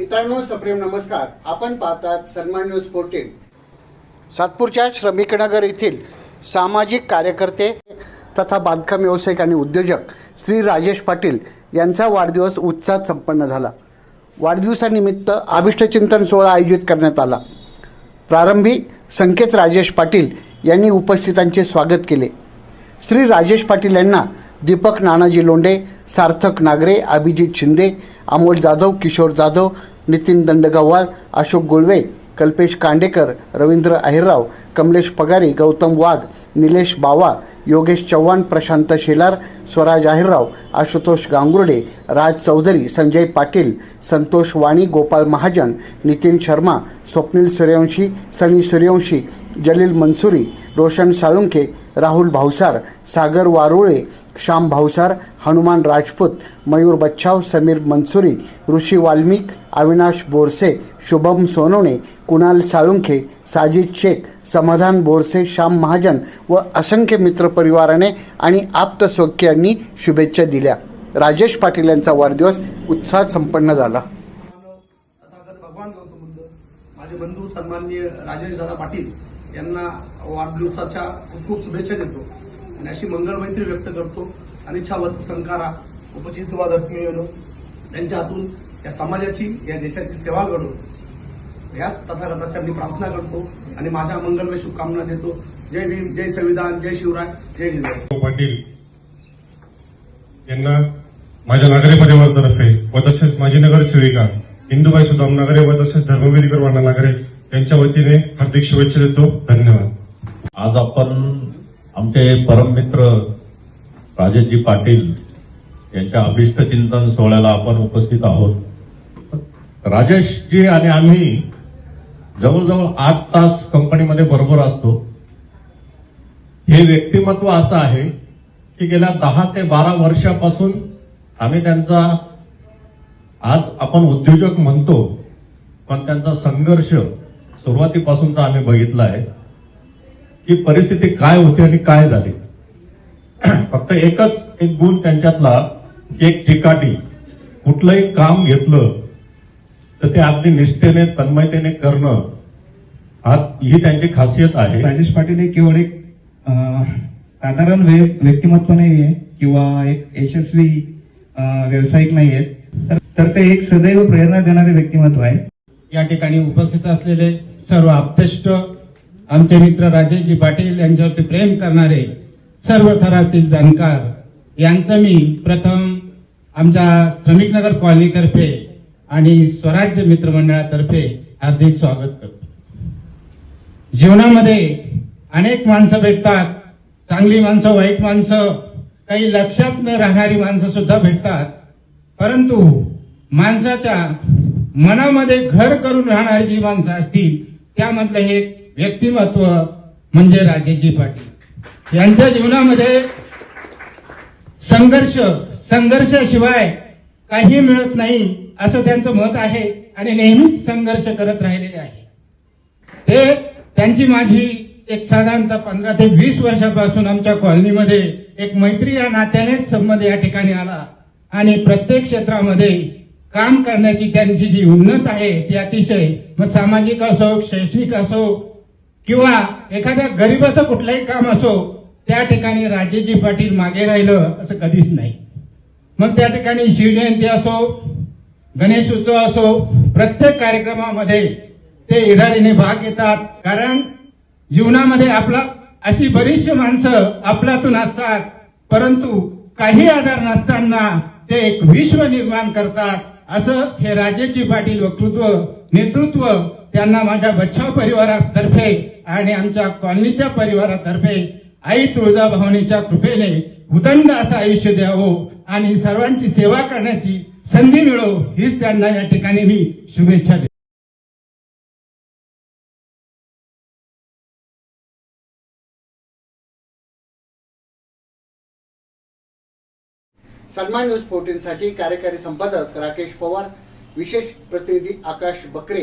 मित्रांनो सप्रेम नमस्कार. आपण पाहतात सन्मान न्यूज फोर्टीन सातपूरच्या श्रमिकनगर येथील सामाजिक कार्यकर्ते तथा बांधकाम व्यावसायिक आणि उद्योजक श्री राजेश पाटील यांचा वाढदिवस उत्साहात संपन्न झाला. वाढदिवसानिमित्त अभिष्टचिंतन सोहळा आयोजित करण्यात आला. प्रारंभी संकेत राजेश पाटील यांनी उपस्थितांचे स्वागत केले. श्री राजेश पाटील यांना दीपक नानाजी लोंढे सार्थक नागरे अभिजित शिंदे अमोल जाधव किशोर जाधव नितीन दंडगव्हाळ अशोक गुळवे कल्पेश कांडेकर रवींद्र अहिरराव कमलेश पगारी गौतम वाघ निलेश बावा योगेश चव्हाण प्रशांत शेलार स्वराज अहिरराव आशुतोष गांगुर्डे राज चौधरी संजय पाटील संतोष वाणी गोपाल महाजन नितीन शर्मा स्वप्नील सूर्यवंशी सनी सूर्यवंशी जलील मनसुरी रोशन साळुंखे राहुल भावसार सागर वारुळे श्याम भावसार हनुमान राजपूत मयूर बच्छाव समीर मनसुरी ऋषी वाल्मिक अविनाश बोरसे शुभम सोनवणे कुणाल साळुंखे साजिद शेख समाधान बोरसे श्याम महाजन व असंख्य मित्रपरिवाराने आणि आप्तसौख्यांनी शुभेच्छा दिल्या. राजेश पाटील यांचा वाढदिवस उत्साहात संपन्न झाला. माझे बंधू सन्माननीय राजेश दादा पाटील यांना वाढदिवसाच्या खूप खूप शुभेच्छा देतो. आणि अशी मंगल मैत्री व्यक्त करतो अनिच्छावत संकारा उपचित वादत्मी त्यांच्या हातून या समाजाची या देशाची सेवा घडून याच तथागताच्या मी प्रार्थना करतो आणि माझ्या मंगलमय शुभकामना देतो. जय भीम जय संविधान जय शिवराय जय जिजाऊ पाटील यांना माझ्या नागरी परिवारातर्फे व तसेच माजी नगरसेविका इंदुबाई सुदाम नागरे व तसेच धर्मवीर करवाना नागरे यांच्या वतीने हार्दिक शुभेच्छा देतो. धन्यवाद. आज आपण आमचे परममित्र राजेशजी पाटील यांच्या अभिष्ट चिंतन सोहळ्याला आपण उपस्थित आहोत. राजेशजी आणि आम्ही जवळजवळ आठ तास कंपनीमध्ये बरोबर असतो. हे व्यक्तिमत्व असं आहे की गेल्या दहा ते बारा वर्षापासून आम्ही त्यांचा आज आपण उद्योजक म्हणतो पण त्यांचा संघर्ष सुरुवातीपासूनचा आम्ही बघितला आहे. की परिस्थिती काय होती आणि काय झाली. फक्त एकच एक गुण त्यांच्यातला एक चिकाटी. कुठलंही काम घेतलं तर ते अगदी निष्ठेने तन्मयतेने करणं हा ही त्यांची खासियत आहे. राजेश पाटील हे केवळ एक साधारण व्य- व्यक्तिमत्व नाही आहे किंवा एक यशस्वी व्यावसायिक नाही आहेत तर- तर ते एक सदैव प्रेरणा देणारे व्यक्तिमत्व आहे. या ठिकाणी उपस्थित असलेले सर्व आप्तेष्ट आमचे मित्र राजेशजी पाटील यांच्यावरती प्रेम करणारे सर्व थरातील जाणकार यांचं मी प्रथम आमच्या श्रमिकनगर कॉलनीतर्फे आणि स्वराज्य मित्रमंडळातर्फे हार्दिक स्वागत करतो. जीवनामध्ये अनेक माणसं भेटतात चांगली माणसं वाईट माणसं काही लक्षात न राहणारी माणसं सुद्धा भेटतात. परंतु माणसाच्या मनामध्ये घर करून राहणारी जी माणसं असतील त्यामधलं हे व्यक्तिमत्व म्हणजे राजेजी पाटील. यांच्या जीवनामध्ये संघर्ष संघर्षाशिवाय काही मिळत नाही असं त्यांचं मत आहे आणि नेहमीच संघर्ष करत राहिलेले आहे. ते त्यांची माझी एक साधारणतः पंधरा ते वीस वर्षापासून आमच्या कॉलनीमध्ये एक मैत्री या नात्यानेच संबंध या ठिकाणी आला आणि प्रत्येक क्षेत्रामध्ये काम करण्याची त्यांची जी उन्नत आहे ती अतिशय मग सामाजिक असो शैक्षणिक असो किंवा एखाद्या गरीबाचं कुठलंही काम असो त्या ठिकाणी राजेजी पाटील मागे राहिलं असं कधीच नाही. मग त्या ठिकाणी शिवजयंती असो गणेश उत्सव असो प्रत्येक कार्यक्रमामध्ये ते इरादीने भाग घेतात. कारण जीवनामध्ये आपला अशी बरीचशी माणसं आपल्यातून असतात. परंतु काही आधार नसताना ते एक विश्व निर्माण करतात. असं हे राजेजी पाटील वक्तृत्व नेतृत्व त्यांना माझ्या बच्छाव परिवारातर्फे आणि आमच्या कॉलनीच्या परिवारातर्फे आई तुळजाभवानीच्या कृपेने उदंड असं आयुष्य द्यावं आणि सर्वांची सेवा करण्याची संधी मिळो हीच त्यांना या ठिकाणी मी शुभेच्छा देतो. सन्मान न्यूज फोर्टीनसाठी कार्यकारी संपादक राकेश पवार विशेष प्रतिनिधी आकाश बकरे